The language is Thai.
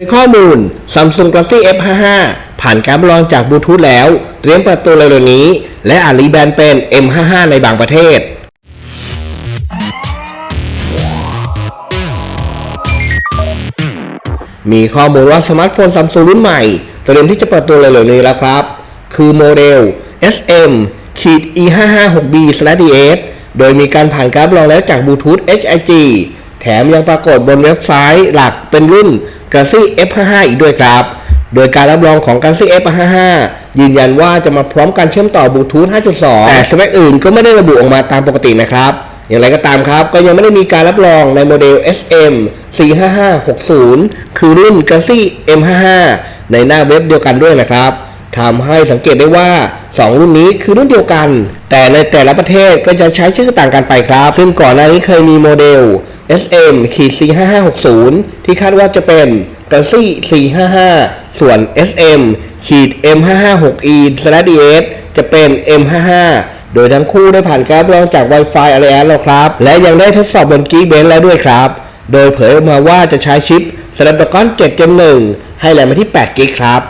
ในข้อมูล Samsung Galaxy F55 ผ่านการรับรองจากบลูทูธแล้ว เตรียมเปิดตัวเร็วๆนี้ และอาจรีแบรนด์เป็น M55 ในบางประเทศ มีข้อมูลว่าสมาร์ทโฟนซัมซุงรุ่นใหม่ เตรียมที่จะเปิดตัวเร็วๆนี้แล้วครับ คือโมเดล SM ขีด E556B DS โดยมีการผ่านการรับรองแล้วจากบลูทูธ HIG แถมยังปรากฏบนเว็บไซต์หลักเป็นรุ่น Galaxy F55 อีกด้วยครับ โดยการรับรองของ Galaxy F55 ยืนยันว่าจะมาพร้อมการเชื่อมต่อบลูทูธ 5.2 แต่สเปคอื่นก็ไม่ได้ระบุออกมาตามปกตินะครับ อย่างไรก็ตามครับ ก็ยังไม่ได้มีการรับรองในโมเดล SM 45560 คือรุ่น Galaxy M55 ในหน้าเว็บเดียวกันด้วยนะครับทำให้สังเกตได้ว่า 2 รุ่นนี้คือรุ่นเดียวกัน แต่ในแต่ละประเทศก็จะใช้ชื่อต่างกันไปครับ ซึ่งก่อนหน้านี้เคยมีโมเดล SM ขีด45560 ที่คาดว่าจะเป็น Galaxy 455 ส่วน SM ขีด M556e DS จะเป็น M55 โดยทั้งคู่ได้ผ่านการรับรองจาก Wi-Fi Alliance แล้วครับ และยังได้ทดสอบบน Geekbench แล้วด้วยครับ โดยเผยออกมาว่าจะใช้ชิป Snapdragon 7 Gen 1ให้แรงมาที่8 g b ครับ